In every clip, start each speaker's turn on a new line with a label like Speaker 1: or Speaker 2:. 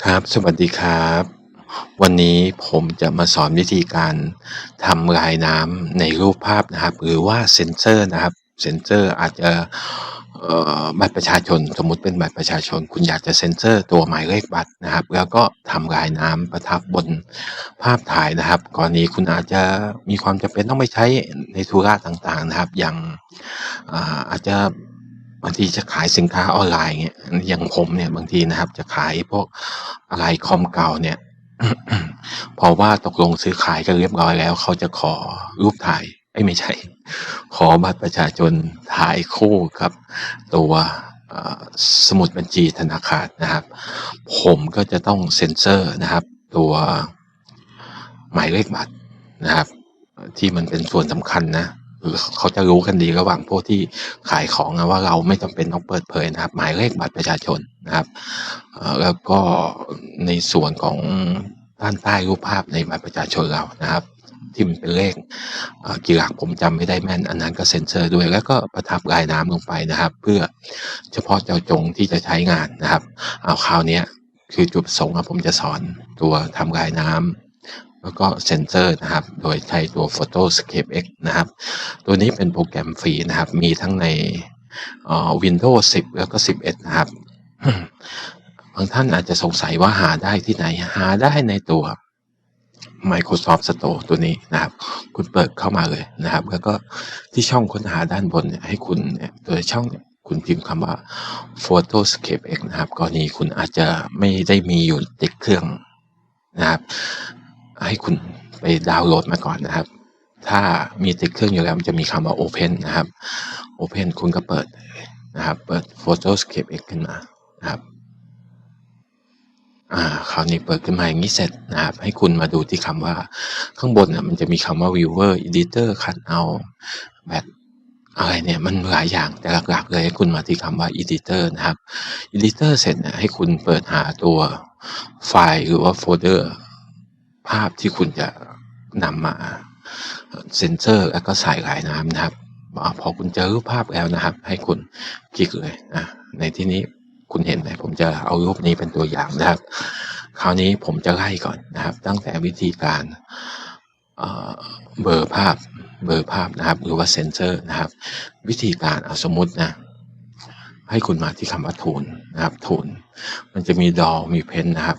Speaker 1: ครับ สวัสดีครับ วันนี้ผมจะมาสอนวิธีการทำลายน้ำในรูปภาพนะครับ หรือว่าเซ็นเซอร์นะครับ เซ็นเซอร์อาจจะเอ่อบัตรประชาชนสมมุติเป็นบัตรประชาชน คุณอยากจะเซ็นเซอร์ตัวหมายเลขบัตรนะครับ แล้วก็ทำลายน้ำประทับบนภาพถ่ายนะครับกรณีคุณอาจจะมีความจำเป็นต้องไปใช้ในธุระต่างๆนะครับ อย่างอาอาจจะ บางทีจะขายสินค้าออนไลน์เงี้ยอย่างผมเนี่ยบางทีนะครับ จะขายพวกอะไรคอมเก่าเนี่ยพอว่าตกลงซื้อขายกันเรียบร้อยแล้ว เขาจะขอรูปถ่ายเอ๊ยไม่ใช่ ขอบัตรประชาชนถ่ายคู่กับ ตัวสมุดบัญชีธนาคารนะครับ ผมก็จะต้องเซ็นเซอร์นะครับ ตัวหมายเลขบัตรนะครับ ที่มันเป็นส่วนสำคัญนะ เขาจะรู้กันดีระหว่างพวกที่ขายของอะว่าเราไม่จำเป็นต้องเปิดเผยนะครับ หมายเลขบัตรประชาชนนะครับแล้วก็ในส่วนของด้านใต้รูปภาพในบัตรประชาชนเรานะครับที่มันเป็นเลขกี่หลักผมจำไม่ได้แม่น อันนั้นก็เซ็นเซอร์ด้วย แล้วก็ประทับลายน้ำลงไปนะครับ เพื่อเฉพาะเจ้าจงที่จะใช้งานนะครับ เอาคราวนี้คือจุดประสงค์ผมจะสอนตัวทำลายน้ำ แล้วก็เซนเซอร์นะครับ โดยใช้ตัว Photoscape X นะครับ ตัวนี้เป็นโปรแกรมฟรีนะครับ มีทั้งในออ Windows 10 แล้วก็ 11 นะครับ บางท่านอาจจะสงสัยว่าหาได้ที่ไหน หาได้ในตัว Microsoft Store ตัวนี้นะครับ คุณเปิดเข้ามาเลยนะครับ แล้วก็ที่ช่องค้นหาด้านบนเนี่ยให้คุณโดยช่องคุณพิมพ์คำว่า Photoscape X นะครับ กรณีคุณอาจจะไม่ได้มีอยู่ติดเครื่องนะครับ ให้คุณไปดาวน์โหลดมาก่อนนะครับ ถ้ามีติดเครื่องอยู่แล้วมันจะมีคำว่า Open นะครับ Open คุณก็เปิดนะครับ เปิด Photoscape X ขึ้นมานะครับอ่าคราวนี้เปิดขึ้นมาอย่างงี้เสร็จนะครับ ให้คุณมาดูที่คำว่าข้างบนน่ะมันจะมีคำว่า Viewer Editor Cutout แบบอะไรเนี่ยมันหลายอย่างแต่หลักๆเลยให้คุณมาที่คำว่า Editor นะครับ Editor เสร็จเนี่ยให้คุณเปิดหาตัวไฟล์หรือว่าโฟลเดอร์ ภาพที่คุณจะนำมาเซ็นเซอร์แล้วก็ใส่ลายน้ำนะครับอพอคุณเจอรูปภาพแล้วนะครับ ให้คุณคลิกเลยนะในที่นี้คุณเห็นไหมผมจะเอารูปนี้เป็นตัวอย่างนะครับ คราวนี้ผมจะไล่ก่อนนะครับ ตั้งแต่วิธีการเอ่อเบลอภาพเบลอภาพนะครับ หรือว่าเซ็นเซอร์นะครับ วิธีการอ่าสมมตินะให้คุณมาที่คำว่า Tool นะครับ Tool มันจะมี Draw มี Pen นะครับ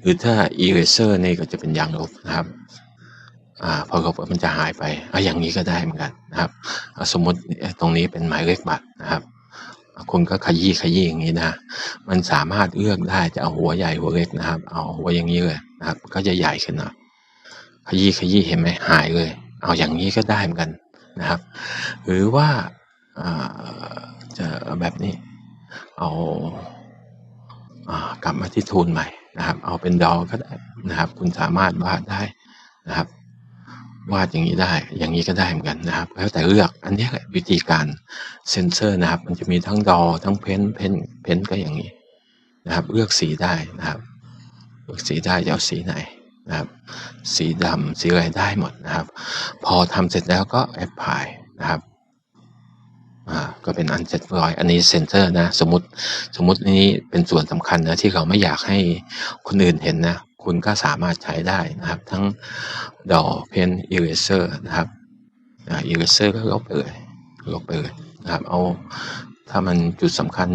Speaker 1: หรือถ้า Eraser นี่ก็จะเป็นยางลบนะครับอ่าพอลบมันจะหายไปอาอย่างงี้ก็ได้เหมือนกันนะครับสมมติตรงนี้เป็นหมายเลขบัตรนะครับคุณก็ขยี้ๆอย่างงี้นะ มันสามารถเลือกได้จะเอาหัวใหญ่หัวเล็กนะครับ เอาหัวอย่างงี้เลยนะครับ ก็จะใหญ่ขึ้นน่อยขยี้เห็นไหมหายเลย เอาอย่างงี้ก็ได้เหมือนกันนะครับ หรือว่าจะแบบนี้ เอากลับมาที่ Tool ใหม่ นะครับ เอาเป็น Draw ก็ได้นะครับ คุณสามารถวาดได้นะครับ วาดอย่างงี้ได้ อย่างงี้ก็ได้เหมือนกันนะครับ แล้วแต่เลือก อันนี้แหละวิธีการเซนเซอร์นะครับ มันจะมีทั้ง Draw ทั้ง Pen Pen Pen ก็อย่างงี้นะครับ เลือกสีได้นะครับ เลือกสีได้จะเอาสีไหนนะครับ สีดำสีอะไรได้หมดนะครับ พอทำเสร็จแล้วก็ Apply นะครับ อ่าก็เป็นอันเสร็จร้อย อันนี้เซนเซอร์นะ สมมติสมมตินี้เป็นส่วนสำคัญนะที่เราไม่อยากให้คนอื่นเห็นนะ คุณก็สามารถใช้ได้นะครับ ทั้ง Draw Pen Eraser นะครับอ่า Eraser ก็ลบไปเลยลบไปเลยนะครับ เอาถ้ามันจุดสำคัญ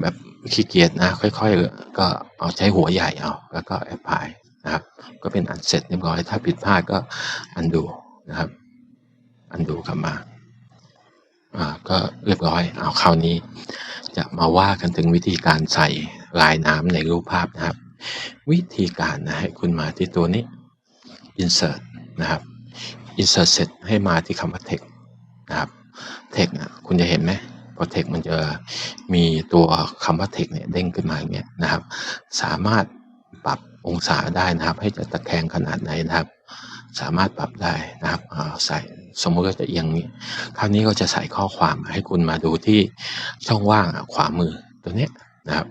Speaker 1: แบบขี้เกียจนะ ค่อยๆ ก็เอาใช้หัวใหญ่เอาแล้วก็ Apply นะครับ ก็เป็นอันเสร็จเรียบร้อย ถ้าผิดพลาดก็ Undo นะครับ Undo กลับมา ก็เรียบร้อย เอาคราวนี้ จะมาว่ากันถึงวิธีการใส่ลายน้ำในรูปภาพนะครับ วิธีการนะให้คุณมาที่ตัวนี้ Insert นะครับ Insert เสร็จให้มาที่คำว่า Text นะครับ Text อะคุณจะเห็นไหมพอ Text มันจะมีตัวคำว่า Text เนี่ยเด้งขึ้นมาอย่างเงี้ยนะครับ สามารถปรับองศาได้นะครับ ให้จะตะแคงขนาดไหนนะครับ สามารถปรับได้นะครับใส่สมมุติว่าจะเอียงงี้คราวนี้ก็จะใส่ข้อความให้คุณมาดูที่ช่องว่างขวามือตัวนี้นะครับ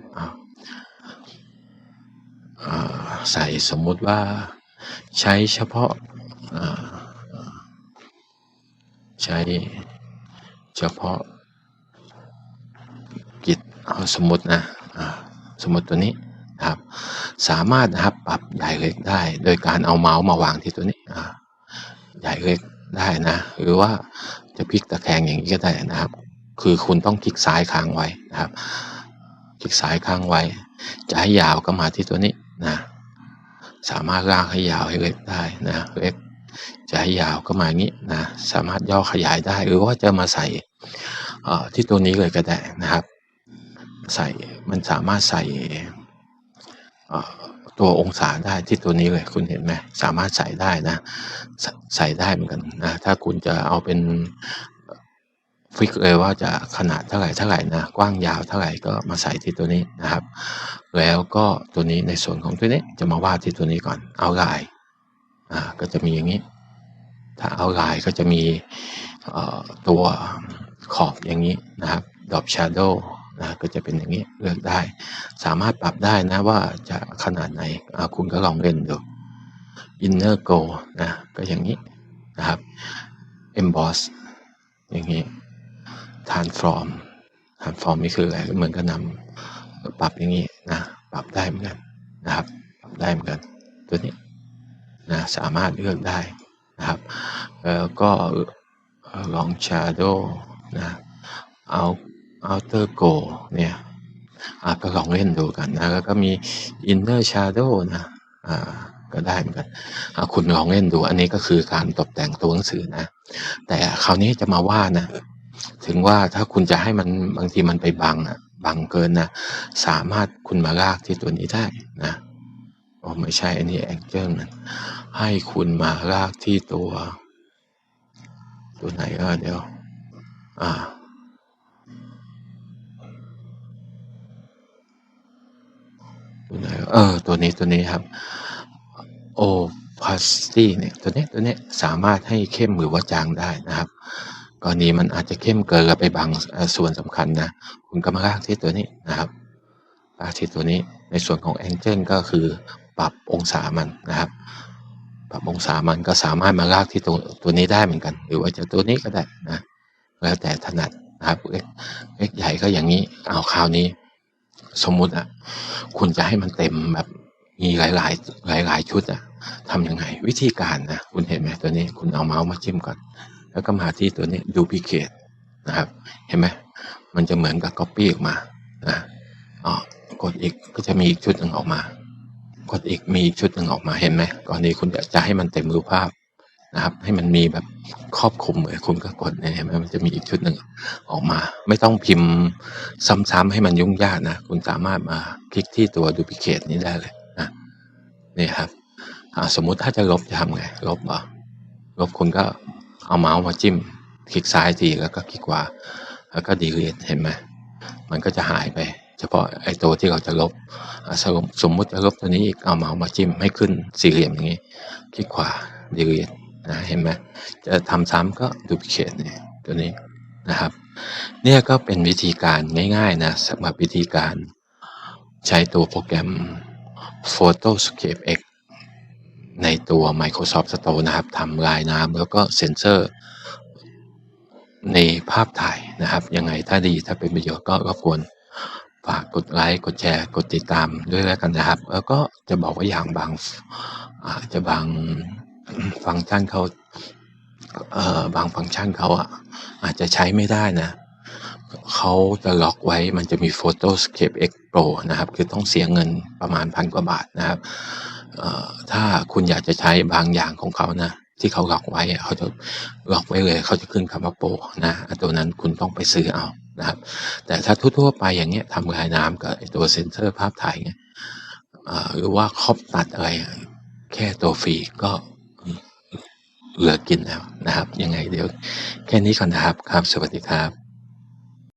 Speaker 1: ใส่สมมุติว่าใช้เฉพาะใช้เฉพาะกิจเอาสมมตินะสมมติตัวนี้ นะครับสามารถนะครับปรับใหญ่เล็กได้ โดยการเอาเมาส์มาวางที่ตัวนี้ใหญ่เล็กได้นะ หรือว่าจะพลิกตะแคงอย่างนี้ก็ได้นะครับ คือคุณต้องคลิกซ้ายค้างไว้นะครับ คลิกซ้ายค้างไว้ จะให้ยาวก็มาที่ตัวนี้นะสามารถลากให้ยาวให้เล็กได้นะเล็กจะให้ยาวก็มาอย่างนี้นะสามารถย่อขยายได้ หรือว่าจะมาใส่ที่ตัวนี้เลยก็ได้นะครับ ใส่มันสามารถใส่ ตัวองศาได้ที่ตัวนี้เลยคุณเห็นไหมสามารถใส่ได้นะ ใส่ได้เหมือนกันนะถ้าคุณจะเอาเป็นฟิกเลยว่าจะขนาดเท่าไหร่เท่าไหร่นะกว้างยาวเท่าไหร่ก็มาใส่ที่ตัวนี้นะครับ แล้วก็ตัวนี้ในส่วนของตัวนี้จะมาวาดที่ตัวนี้ก่อนเอาลายอ่าก็จะมีอย่างนี้ ถ้าเอาลายก็จะมีตัวขอบอย่างนี้นะครับดอ p shadow นะก็จะเป็นอย่างนี้เลือกได้ สามารถปรับได้นะว่าจะขนาดไหนคุณก็ลองเล่นดู inner go นะก็อย่างนี้นะครับ emboss อย่างนี้ transform transform นี่คืออะไรเหมือนกับนำปรับอย่างนี้นะปรับได้เหมือนกันนะครับ ปรับได้เหมือนกันตัวนี้นะสามารถเลือกได้นะครับแล้วก็ลอง shadow นะ out outer go เนี่ยอะก็ลองเล่นดูกันนะ แล้วก็มี inner shadow นะอ่าก็ได้เหมือนกันคุณลองเล่นดู อันนี้ก็คือการตกแต่งตัวหนังสือนะ แต่คราวนี้จะมาว่านะ ถึงว่าถ้าคุณจะให้มันบางทีมันไปบังอะบังเกินนะ สามารถคุณมาลากที่ตัวนี้ได้นะโอไม่ใช่ อันนี้แองเจิลมันให้คุณมาลากที่ตัว ตัวไหนก็เดี๋ยว อ่า ตัวไหน เออตัวนี้ตัวนี้ครับโอพาสตี้เนี่ยตัวนี้ตัวนี้สามารถให้เข้มหรือว่าจางได้นะครับกรณีมันอาจจะเข้มเกินไปบางส่วนสำคัญนะคุณก็มาลากที่ตัวนี้นะครับลากที่ตัวนี้ในส่วนของแองเจิลก็คือปรับองศามันนะครับ ปรับองศามันก็สามารถมาลากที่ตัวตัวนี้ได้เหมือนกัน หรือว่าจะตัวนี้ก็ได้นะแล้วแต่ถนัดนะครับเล็กเล็กใหญ่ก็อย่างนี้เอาคราวนี้ สมมุติอะ คุณจะให้มันเต็มแบบมีหลายหลายหลายหลายชุดอะทำยังไง วิธีการนะคุณเห็นไหมตัวนี้ คุณเอาเมาส์มาจิ้มก่อน แล้วก็มาที่ตัวนี้ duplicate นะครับ เห็นไหมมันจะเหมือนกับ copy ออกมานะอ๋อกดอีกก็จะมีอีกชุดหนึ่งออกมา กดอีกมีอีกชุดหนึ่งออกมาเห็นไหมก่อนนี้คุณจะจะให้มันเต็มรูปภาพ นะครับ ให้มันมีแบบครอบคลุมเลยคุณก็กดเนี่ยมันจะมีอีกชุดหนึ่งออกมา ไม่ต้องพิมพ์ซ้ำๆให้มันยุ่งยากนะ คุณสามารถมาคลิกที่ตัว duplicate นี้ได้เลยนะนี่ครับสมมุติถ้าจะลบจะทำไง ลบเหรอลบคุณก็เอาเมาส์มาจิ้ม คลิกซ้ายทีแล้วก็คลิกขวาแล้วก็ delete เห็นไหมมันก็จะหายไป เฉพาะไอ้ตัวที่เราจะลบสมมุติสมมุติจะลบตัวนี้อีกเอาเมาส์มาจิ้มให้ขึ้นสี่เหลี่ยมอย่างนี้ คลิกขวา delete นะเห็นไหมจะทำซ้ำก็ duplicate เนี่ยตัวนี้นะครับ เนี่ยก็เป็นวิธีการง่ายๆนะสำหรับวิธีการใช้ตัวโปรแกรม Photoscape X ในตัว Microsoft Store นะครับทำลายน้ำแล้วก็เซ็นเซอร์ ในภาพถ่ายนะครับ ยังไงถ้าดีถ้าเป็นประโยชน์ก็รบกวนฝากกดไลค์กดแชร์กดติดตามด้วยแล้วกันนะครับ แล้วก็จะบอกว่าอย่างบางจะบาง ฟังก์ชันเขาเบางฟังก์ชันเขาอะอาจจะใช้ไม่ได้นะเขาจะล็อกไว้มันจะมี Photoscape X Pro นะครับ คือต้องเสียเงินประมาณพันกว่าบาทนะครับถ้าคุณอยากจะใช้บางอย่างของเขานะ ที่เขาล็อกไว้เขาจะล็อกไว้เลย เขาจะขึ้นคำว่าโปรนะตัวนั้นคุณต้องไปซื้อเอานะครับ แต่ถ้าทั่วๆไปอย่างเงี้ยทำลายน้ำกับตัวเซ็นเซอร์ภาพถ่ายเงี้ยหรือว่าครอบตัดอะไร แค่ตัวฟรีก็ เหลือกินแล้วนะครับ ยังไงเดี๋ยวแค่นี้ก่อนนะครับครับ สวัสดีครับ